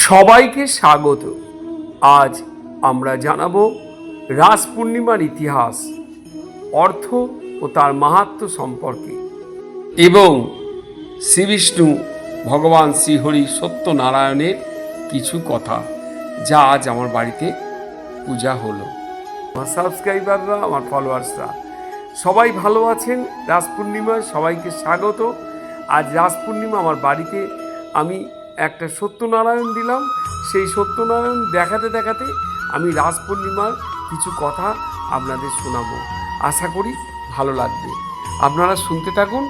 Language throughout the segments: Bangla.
সবাইকে স্বাগত। আজ আমরা জানাব রাস পূর্ণিমার ইতিহাস, অর্থ ও তার মাহাত্ম্য সম্পর্কে। এবং শ্রীবিষ্ণু ভগবান শ্রীহরি সত্যনারায়ণের কিছু কথা, যা আজ আমার বাড়িতে পূজা হলো। আমার সাবস্ক্রাইবাররা, আমার ফলোয়ার্সরা, সবাই ভালো আছেন? রাস পূর্ণিমায় সবাইকে স্বাগত। আজ রাস পূর্ণিমা আমার বাড়িতে, আমি একটা সত্যনারায়ণ দিলাম। সেই সত্যনারায়ণ দেখাতে দেখাতে আমি রাস পূর্ণিমার কিছু কথা আপনাদের শোনাবো। আশা করি ভালো লাগবে। আপনারা শুনতে থাকুন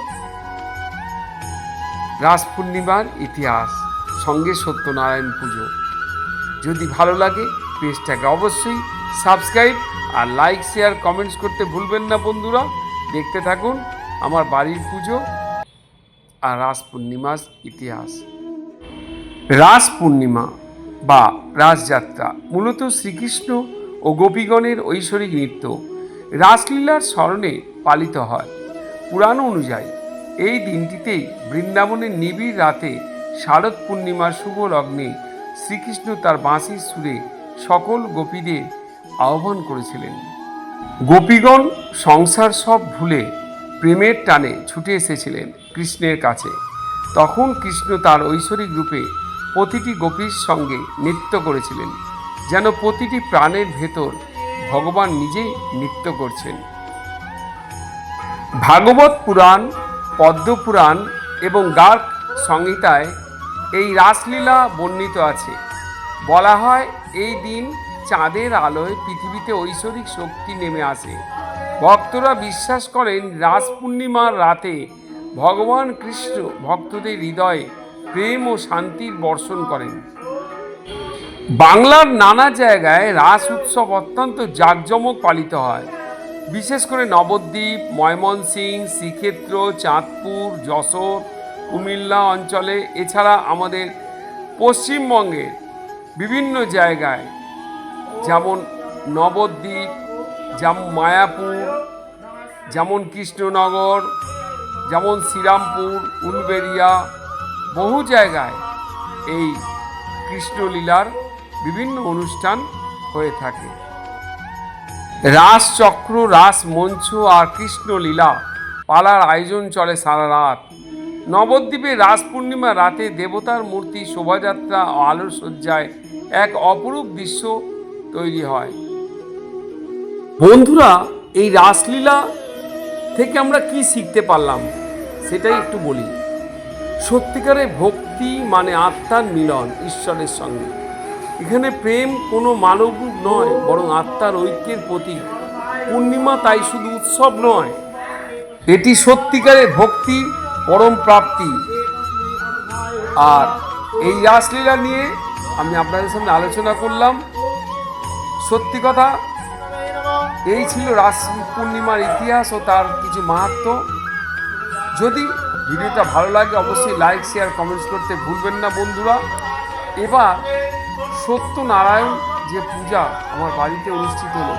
রাস পূর্ণিমার ইতিহাস, সঙ্গে সত্যনারায়ণ পুজো। যদি ভালো লাগে, পেজটাকে অবশ্যই সাবস্ক্রাইব আর লাইক, শেয়ার, কমেন্টস করতে ভুলবেন না বন্ধুরা। দেখতে থাকুন আমার বাড়ির পুজো আর রাস পূর্ণিমার ইতিহাস। রাস পূর্ণিমা বা রাসযাত্রা মূলত শ্রীকৃষ্ণ ও গোপীগণের ঐশ্বরিক নৃত্য। রাসলীলার স্মরণে পালিত হয়। পুরাণ অনুযায়ী এই দিনটিতেই বৃন্দাবনের নিবিড় রাতে শারদ পূর্ণিমার শুভ লগ্নে শ্রীকৃষ্ণ তার বাঁশির সুরে সকল গোপীদের আহ্বান করেছিলেন। গোপীগণ সংসার সব ভুলে প্রেমের টানে ছুটে এসেছিলেন কৃষ্ণের কাছে। তখন কৃষ্ণ তার ঐশ্বরিক রূপে প্রতিটি গোপীর সঙ্গে নৃত্য করেছিলেন, যেন প্রতিটি প্রাণের ভেতর ভগবান নিজেই নৃত্য করছেন। ভাগবত পুরাণ পদ্মপুরাণ এবং গার্গ সংহিতায় এই রাসলীলা বর্ণিত আছে। বলা হয়, এই দিন চাঁদের আলোয় পৃথিবীতে ঐশ্বরিক শক্তি নেমে আসে। ভক্তরা বিশ্বাস করেন, রাস পূর্ণিমার রাতে ভগবান কৃষ্ণ ভক্তদের হৃদয়ে প্রেম ও শান্তির বর্ষণ করেন। বাংলার নানা জায়গায় রাস উৎসব অত্যন্ত জাঁকজমক পালিত হয়। বিশেষ করে নবদ্বীপ ময়মনসিং শ্রীক্ষেত্র, চাঁদপুর, যশোর, কুমিল্লা অঞ্চলে, এছাড়া আমাদের পশ্চিমবঙ্গের বিভিন্ন জায়গায়, যেমন নবদ্বীপ, যেমন মায়াপুর, যেমন কৃষ্ণনগর, যেমন শ্রীরামপুর, উলবেরিয়া বহু জায়গায় এই কৃষ্ণলীলার বিভিন্ন অনুষ্ঠান হয়ে থাকে। রাসচক্র রাস মঞ্চ আর কৃষ্ণলীলা পালার আয়োজন চলে সারা রাত। নবদ্বীপে রাস পূর্ণিমা রাতে দেবতার মূর্তি, শোভাযাত্রা ও আলোর সজ্জায় এক অপরূপ দৃশ্য তৈরি হয়। বন্ধুরা, এই রাসলীলা থেকে আমরা কি শিখতে পারলাম, সেটাই একটু বলি। সত্যিকারের ভক্তি মানে আত্মার মিলন ঈশ্বরের সঙ্গে। এখানে প্রেম কোনো মানব নয়, বরং আত্মার ঐক্যের প্রতীক। পূর্ণিমা তাই শুধু উৎসব নয়, এটি সত্যিকারের ভক্তি, পরম প্রাপ্তি। আর এই রাসলীলা নিয়ে আমি আপনাদের সামনে আলোচনা করলাম। সত্যি কথা, এই ছিল রাস পূর্ণিমার ইতিহাস ও তার কিছু মাহাত্ম। যদি ভিডিওটা ভালো লাগে অবশ্যই লাইক শেয়ার কমেন্টস করতে ভুলবেন না বন্ধুরা এবার সত্যনারায়ণ যে পূজা আমার বাড়িতে অনুষ্ঠিত হলো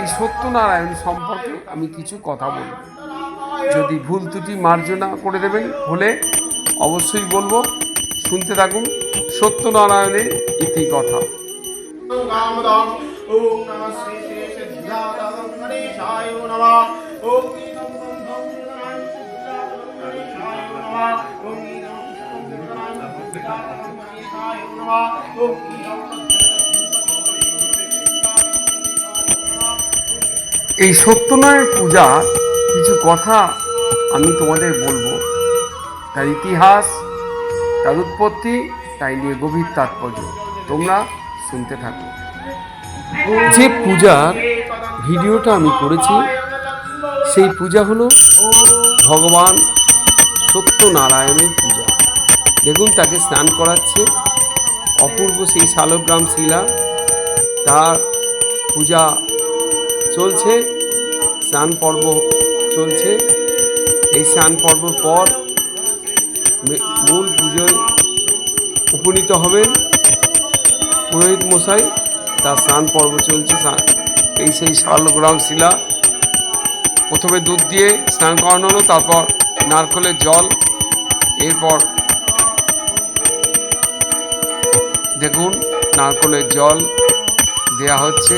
এই সত্যনারায়ণ সম্পর্কে আমি কিছু কথা বলব যদি ভুল ত্রুটি মার্জনা করে দেবেন হলে অবশ্যই বলব শুনতে থাকুন সত্যনারায়ণের ইতি কথা এই সত্যনারায়ণ পূজা কিছু কথা আমি তোমাদের বলব। তার ইতিহাস, তার উৎপত্তি, তাই নিয়ে গভীর তাৎপর্য। তোমরা শুনতে থাকো। যে পূজার ভিডিওটা আমি করেছি, সেই পূজা হলো ভগবান সত্যনারায়ণের পূজা। দেখুন তাকে স্নান করাচ্ছে। অপূর্ব সেই শালগ্রাম শিলা। তার পূজা চলছে। স্নান পর্ব চলছে। এই স্নান পর্বর পর মূল পুজোয় উপনীত হবেন পুরোহিত মশাই। তার স্নান পর্ব চলছে। এই সেই শালগ্রাম শিলা। প্রথমে দুধ দিয়ে স্নান করানো হলো, তারপর নারকলের জল, এরপর দেখুন নারকলের জল দেয়া হচ্ছে।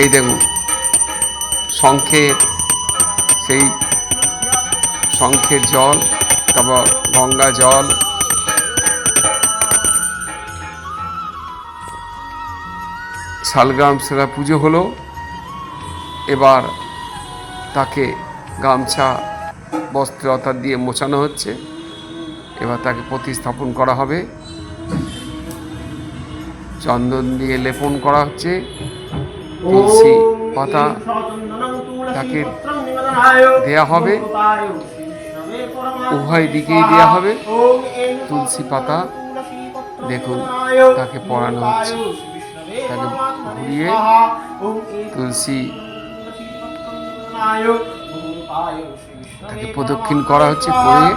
এই দেখুন, শঙ্খের সেই শঙ্খের জল, তারপর গঙ্গা জল। শালগ্রাম সেরা পুজো হলো। এবার তাকে গামছা বস্ত্রতা দিয়ে মোছানো হচ্ছে। এবার তাকে প্রতিস্থাপন করা হবে। চন্দন দিয়ে লেপন করা হচ্ছে। তুলসী পাতা তাকে দেয়া হবে। উভয় দিকেই দেয়া হবে। তুলসী পাতা দেখুন তাকে পরানো হচ্ছে। তাকে ঘুরিয়ে তুলসী তাকে প্রদক্ষিণ করা হচ্ছে করে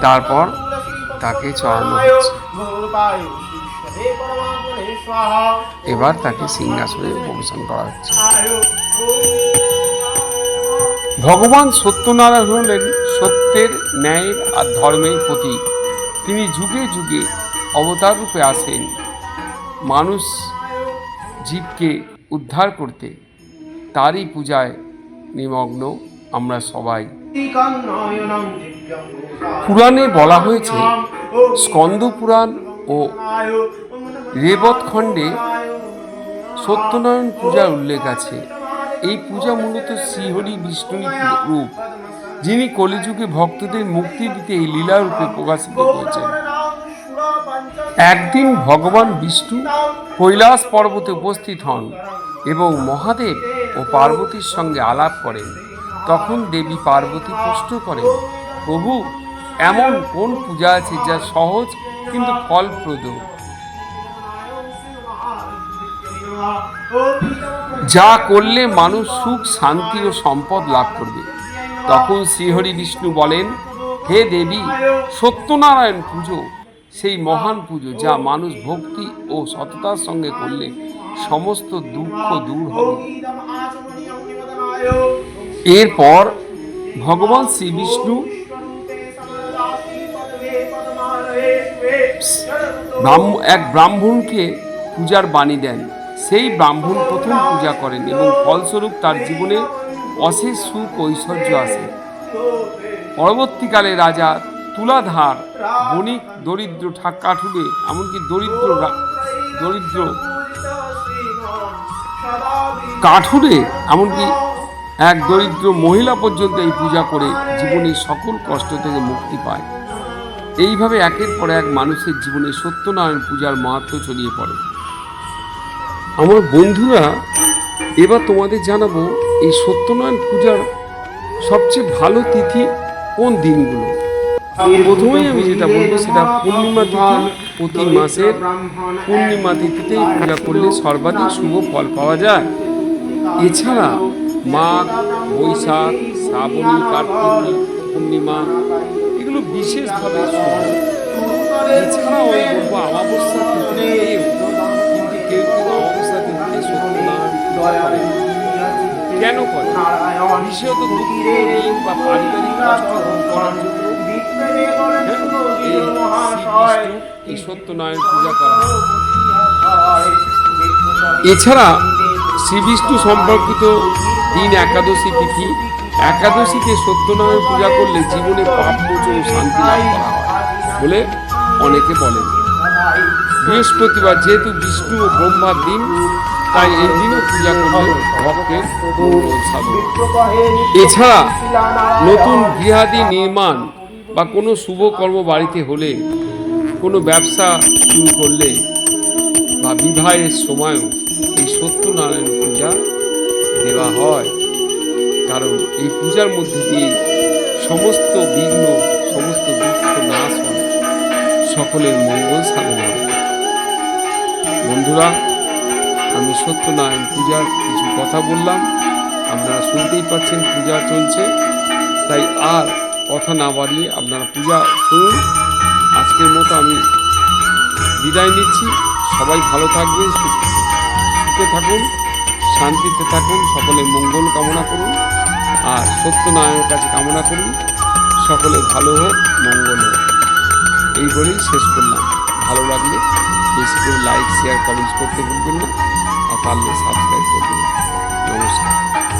তারপর তাকে চড়ানো হচ্ছে। এবার তাকে সিংহাসনে প্রবেশন করা হচ্ছে। ভগবান সত্যনারায়ণ হলেন সত্যের ন্যায়ের আর ধর্মের প্রতীক। তিনি যুগে যুগে অবতার রূপে আসেন। মানুষ জীবকে উদ্ধার করতে তারই পূজায় নিমগ্ন আমরা সবাই। পুরাণে বলা হয়েছে স্কন্দ পুরাণ ও রেবত খণ্ডে সত্যনারায়ণ পূজার উল্লেখ আছে। এই পূজা মূলত শ্রীহরি বিষ্ণুরই রূপ। যিনি কলিযুগে ভক্তদের মুক্তি দিতে এই লীলা রূপে প্রকাশিত হয়েছেন। একদিন ভগবান বিষ্ণু কৈলাস পর্বতে উপস্থিত হন এবং মহাদেব ও পার্বতীর সঙ্গে আলাপ করেন। তখন দেবী পার্বতী প্রশ্ন করেন, প্রভু, এমন কোন পূজা আছে যা সহজ কিন্তু ফলপ্রদ? যা করলে মানুষ সুখ, শান্তি ও সম্পদ লাভ করবে। তখন শ্রীহরি বিষ্ণু বলেন, হে দেবী, সত্যনারায়ণ পুজো, সেই মহান পুজো যা মানুষ ভক্তি ও সততার সঙ্গে করলে সমস্ত দুঃখ দূর হবে। এরপর ভগবান শ্রী বিষ্ণু এক ব্রাহ্মণকে পূজার বাণী দেন। সেই ব্রাহ্মণ প্রথম পূজা করেন এবং ফলস্বরূপ তার জীবনে অশেষ সুখ ঐশ্বর্য আসে। পরবর্তীকালে রাজা তুলাধার বণিক দরিদ্র ঠাক কাঠুরে এমনকি দরিদ্র দরিদ্র কাঠুরে, এমনকি এক দরিদ্র মহিলা পর্যন্ত এই পূজা করে জীবনের সকল কষ্ট থেকে মুক্তি পায়। এইভাবে একের পর এক মানুষের জীবনে সত্যনারায়ণ পূজার মাহাত্ম ছড়িয়ে পড়ে। আমার বন্ধুরা, এবার তোমাদের জানাব এই সত্যনারায়ণ পূজার সবচেয়ে ভালো তিথি কোন দিনগুলো? প্রথমেই আমি যেটা বলব, সেটা পূর্ণিমা তিথি। প্রতি মাসের পূর্ণিমা তিথিতেই পূজা করলে সর্বাধিক শুভ ফল পাওয়া যায়। এছাড়া মাঘ বৈশাখ, শ্রাবণী, কার্তিক, পূর্ণিমা এগুলো বিশেষভাবে শুভ। এছাড়াও আমি বলব অমাবস্যা তিথিতেও কিন্তু কেউ কেউ অমাবস্যা তিথিতে পূজা করে কেন করে বিশেষত দুঃখ বা পারিবারিক কষ্ট করার জন্য এছাড়া শ্রী বিষ্ণু সম্পর্কিত দিন একাদশী তিথি, একাদশীতে সত্যনারায়ণ পূজা করলে জীবনে পাপ মোচন শান্তি লাভ করা হয় বলে অনেকে বলেন। বৃহস্পতিবার যেহেতু বিষ্ণু ও ব্রহ্মার দিন, তাই এই দিনও পূজা করলে ভক্তের এছাড়া নতুন গৃহাদি নির্মাণ বা কোনো শুভ কর্ম বাড়িতে হলে, কোনো ব্যবসা শুরু করলে বা বিবাহের সময়ও এই সত্যনারায়ণ পূজা দেওয়া হয়। কারণ এই পূজার মধ্যে দিয়ে সমস্ত বিঘ্ন, সমস্ত দুঃখ নাশ হয়। সকলের মঙ্গল সাধনা বন্ধুরা, আমি সত্যনারায়ণ পূজার কিছু কথা বললাম। আপনারা শুনতেই পাচ্ছেন, পূজা চলছে। তাই আর কথা না বাড়িয়ে আপনারা পূজা করুন। আজকের মতো আমি বিদায় নিচ্ছি। সবাই ভালো থাকবে সু- সুখে থাকুন, শান্তিতে থাকুন, সকলে মঙ্গল কামনা করুন, আর সত্যনারায়ণের কাছে কামনা করুন সকলে ভালো হোক, মঙ্গল হোক। এই বলেই শেষ করলাম। ভালো লাগলে বেশি করে লাইক শেয়ার কমেন্টস করতে ভুলবেন না, আর পারলে সাবস্ক্রাইব করবেন। নমস্কার।